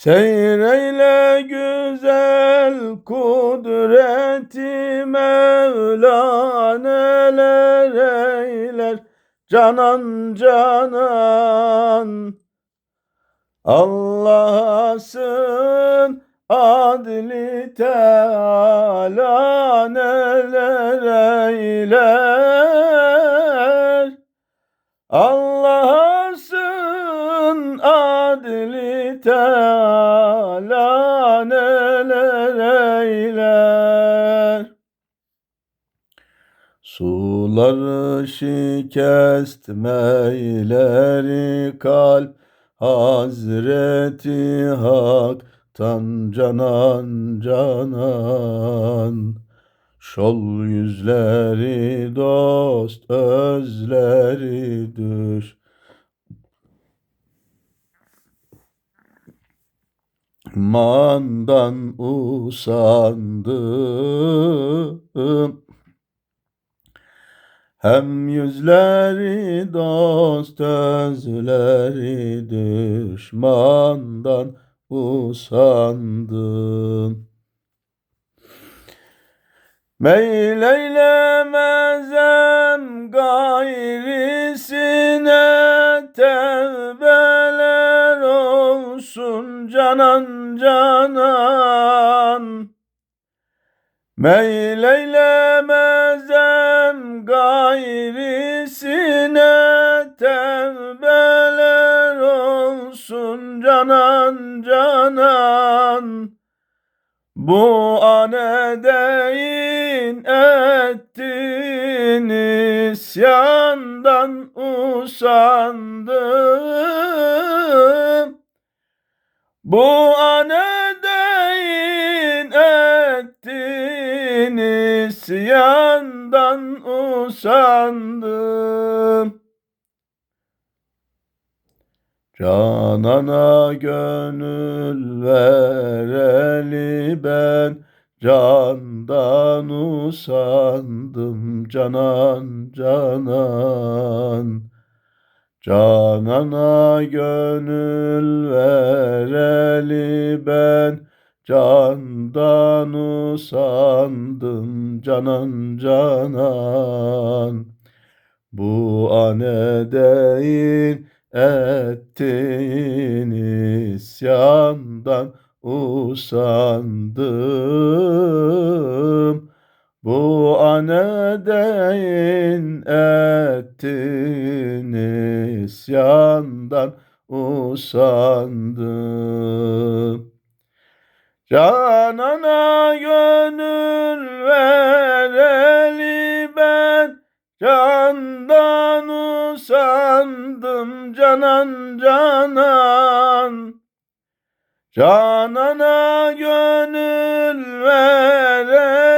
Seyreyle güzel kudreti Mevla neler eyler. Canan canan. Allah'sın adli Teala neler eyler adli Teala neler eyler? Suları şikest meyleri kalp Hazreti Hak'tan canan canan. Şol yüzleri dost özleri düş Mandan usandım. Hem yüzleri dost özleri düşmandan usandım. Meyleylemezem gayrisine tevbeler canan canan Meyleylemezem gayrisine tevbeler olsun canan canan bu anedeyin ettin isyandan usandım. Bu anedeyin ettin isyandan usandım. Canana gönül vereli ben Candan usandım canan canan Canana gönül vereli ben Candan usandım canan canan Bu anedeyin ettin isyandan usandım. Bu anedeyin ettin isyandan usandım. Canana gönül vereli ben Candan usandım canan canan Canana gönül vereli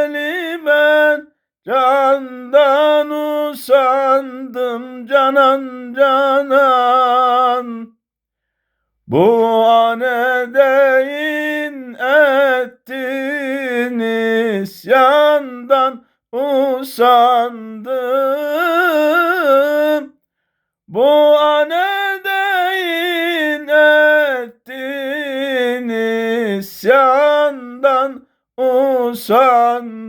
usandım canan canan Bu anedeyin ettin isyandan usandım. Bu anedeyin ettin isyandan usandım.